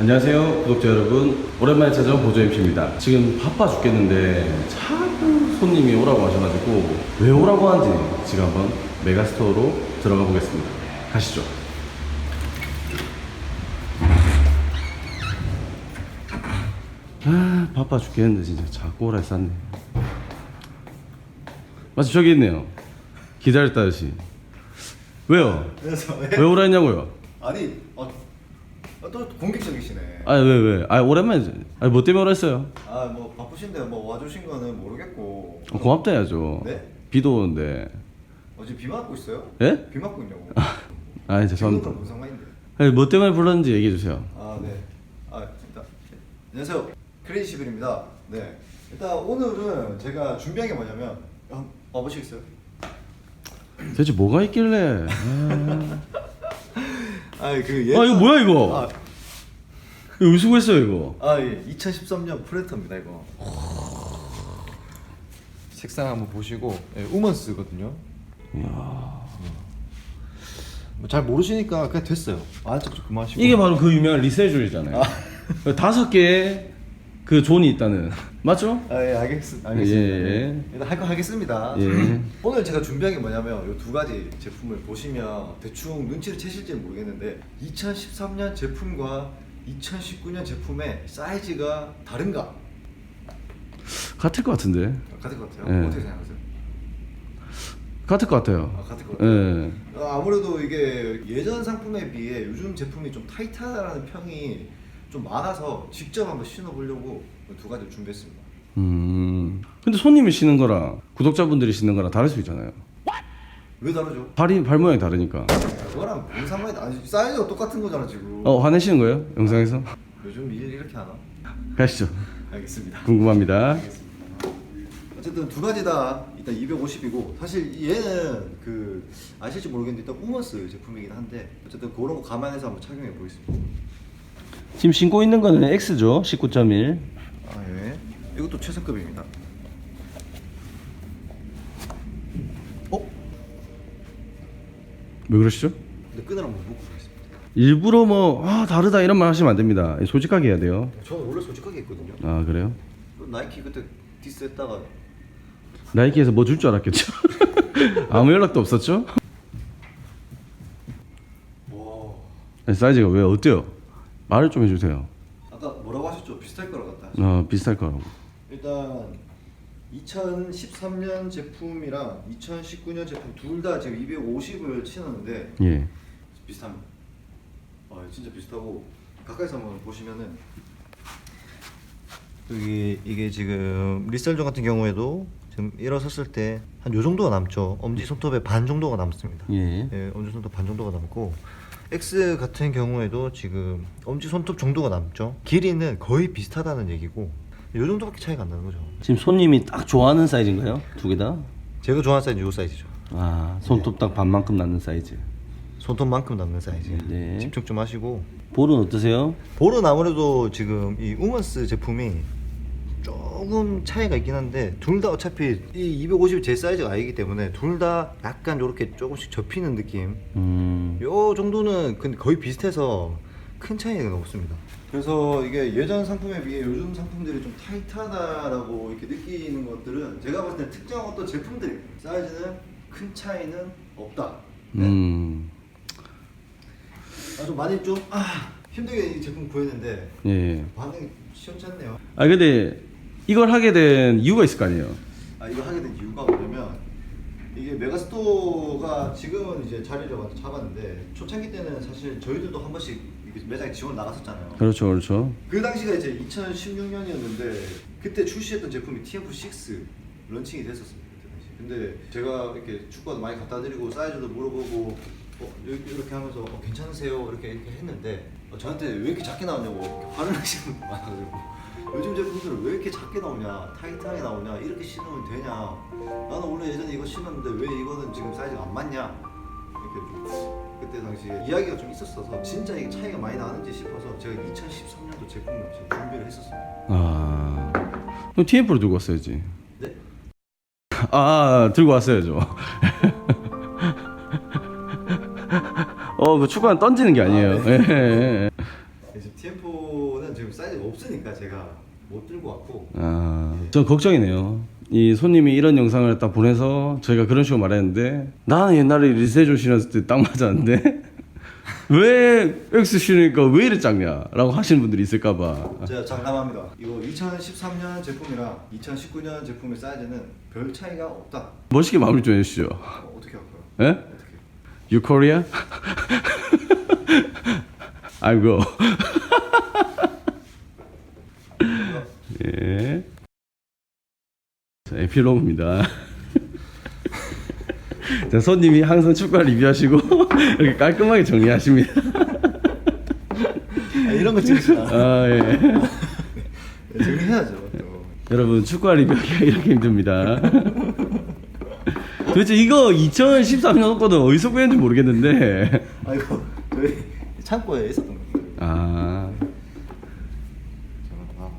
안녕하세요 구독자 여러분. 오랜만에 찾아온 보조 MC입니다. 지금 바빠 죽겠는데 자꾸 손님이 오라고 하셔가지고 왜 오라고 하는지 지금 한번 메가스토어로 들어가 보겠습니다. 가시죠. 아 바빠 죽겠는데 진짜 자꾸 오라 했었네. 마치 저기 있네요. 기다렸다 아저씨 왜요? 그래서 왜? 왜 오라 했냐고요? 아니 어, 어, 또 공격적이시네. 아니 왜 왜? 아니 오랜만에 아니 뭐 때문에 했어요? 아 뭐 바쁘신데 뭐 와주신 거는 모르겠고. 어, 고맙다 해야죠 네? 비도 오는데 어제 비 맞고 있어요? 예? 비 맞고 있냐고. 아니 죄송합니다 지금은 무슨 상관인데? 아니 뭐 때문에 불렀는지 얘기해 주세요 아 네. 아 일단 안녕하세요 크레이시블입니다. 네. 일단 오늘은 제가 준비한 게 뭐냐면 한번 와보시겠어요? 대체 뭐가 있길래 아, 아그 아 이거 뭐야 이거 아, 이거 어디서 구했어요 이거 아 예. 2013년 프레터입니다 이거. 색상 한번 보시고 예, 우먼스거든요. 뭐잘 모르시니까 그냥 됐어요. 아는 척좀 그만하시고. 이게 바로 그 유명한 리셀줄이잖아요 다섯 개의 그 존이 있다는 맞죠? 아, 예, 알겠습, 알겠습니다. 예, 예. 일단 할 거 하겠습니다. 예. 오늘 제가 준비한 게 뭐냐면 이 두 가지 제품을 보시면 대충 눈치를 채실지는 모르겠는데 2013년 제품과 2019년 제품의 사이즈가 다른가? 같을 것 같은데 같을 것 같아요. 예. 어떻게 생각하세요? 같을 것 같아요 아, 같을 것 같아요. 예. 아, 아무래도 이게 예전 상품에 비해 요즘 제품이 좀 타이트하다는 평이 좀 많아서 직접 한번 신어보려고 두 가지 를 준비했습니다. 음 근데 손님이 신는 거랑 구독자분들이 신는 거랑 다를 수 있잖아요 왜 다르죠? 발이 발 모양이 다르니까 그거랑 무슨 상관이 아니 사이즈가 똑같은 거잖아 지금. 어 화내시는 거예요 영상에서 요즘 일 이렇게 하나? 가시죠 알겠습니다. 궁금합니다 어쨌든 두 가지 다 일단 250이고 사실 얘는 그 아실지 모르겠는데 일단 우먼스 제품이긴 한데 어쨌든 그런 거 감안해서 한번 착용해 보겠습니다. 지금 신고 있는 거는 X죠 19.1 아 예. 이것도 최상급입니다. 어? 왜 그러시죠? 근데 끈을 한번 묶고 보겠습니다. 일부러 뭐 아, 다르다 이런 말 하시면 안 됩니다 솔직하게 해야 돼요 저는 원래 솔직하게 했거든요. 아 그래요? 그 나이키 그때 디스했다가 나이키에서 뭐 줄 줄 알았겠죠 아무 연락도 없었죠? 와 아니, 사이즈가 왜 어때요? 말을 좀 해주세요 아까 뭐라고 하셨죠? 비슷할 거라고 같다. 어 비슷할 거라고 일단 2013년 제품이랑 2019년 제품 둘 다 지금 250을 치는데 예 비슷합니다. 아 진짜 비슷하고 가까이서 한번 보시면은 여기 이게 지금 리셀존 같은 경우에도 지금 일어섰을 때 한 요 정도가 남죠. 엄지 손톱의 반 정도가 남습니다. 예. 예, 엄지 손톱 반 정도가 남고 X 같은 경우에도 지금 엄지 손톱 정도가 남죠. 길이는 거의 비슷하다는 얘기고 요 정도밖에 차이가 안 나는 거죠. 지금 손님이 딱 좋아하는 사이즈인가요? 두 개 다? 제가 좋아하는 사이즈 요 사이즈죠. 아 손톱 딱 반만큼 남는 사이즈 손톱만큼 남는 사이즈. 네. 집중 좀 하시고 볼은 어떠세요? 볼은 아무래도 지금 이 우먼스 제품이 조금 차이가 있긴 한데 둘 다 어차피 이 250이 제 사이즈가 아니기 때문에 둘 다 약간 이렇게 조금씩 접히는 느낌. 음. 요 정도는 근데 거의 비슷해서 큰 차이는 없습니다. 그래서 이게 예전 상품에 비해 요즘 상품들이 좀 타이트하다라고 이렇게 느끼는 것들은 제가 봤을 때 특정 어떤 제품들이 사이즈는 큰 차이는 없다. 네. 음, 아, 좀 많이 좀 아, 힘들게 이 제품 구했는데 예. 반응이 시원찮네요. 아 근데 이걸 하게 된 이유가 있을 거 아니에요? 아 이거 하게 된 이유가 뭐냐면 이게 메가스토어가 지금은 이제 자리를 잡았는데 초창기 때는 사실 저희들도 한 번씩 이렇게 매장에 지원 나갔었잖아요. 그렇죠 그렇죠 그 당시가 이제 2016년이었는데 그때 출시했던 제품이 TF6 런칭이 됐었습니다. 그때 당시. 근데 제가 이렇게 축구도 많이 갖다 드리고 사이즈도 물어보고 어, 이렇게, 이렇게 하면서 어, 괜찮으세요? 이렇게 이렇게 했는데 어, 저한테 왜 이렇게 작게 이렇게 화를 내시는 분들 많아가지고 요즘 제품들은 왜 이렇게 작게 나오냐 타이트하게 나오냐 이렇게 신으면 되냐. 나는 원래 예전에 이거 신었는데 왜 이거는 지금 사이즈가 안 맞냐? 이렇게 좀 그때 당시에 이야기가 좀 있었어서 진짜 이게 차이가 많이 나는지 싶어서 제가 2013년도 제품을 지금 준비를 했었습니다. 아. 그럼 TF로 들고 왔어야지. 네? 아, 아 들고 왔어야죠. 어 그 축구는 던지는 게 아니에요. 아, 예, 예, 예. 지금 TM4는 지금 사이즈가 없으니까 제가 못 들고 왔고 아, 전 걱정이네요. 이 손님이 이런 영상을 딱 보내서 저희가 그런 식으로 말했는데 나는 옛날에 리세조 신었을 때 딱 맞았는데 왜 X 신으니까 왜 이래 작냐? 라고 하시는 분들이 있을까봐. 제가 장담합니다. 이거 2013년 제품이랑 2019년 제품의 사이즈는 별 차이가 없다. 멋있게 마무리 좀 해주시죠. 어, 어떻게 할까요? 예? 어떻게? You Go. 예. 자, 에필로그입니다. 자, 손님이 항상 축구를 리뷰하시고 이렇게 깔끔하게 정리하십니다. 아, 이런 거 찍으시나? 아, 예. 네, 정리해야죠. 또. 여러분 축구 리뷰하기가 이렇게 힘듭니다. 도대체 이거 2013년 거는 어디서 구했는지 모르겠는데. 아 저희 창고에 있었던 겁니다. 아. 저는 아,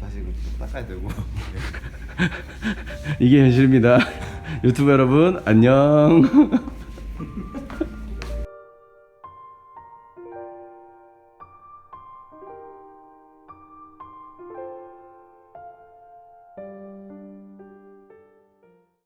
다시 닦아야 되고. 이게 현실입니다. 유튜브 여러분 안녕.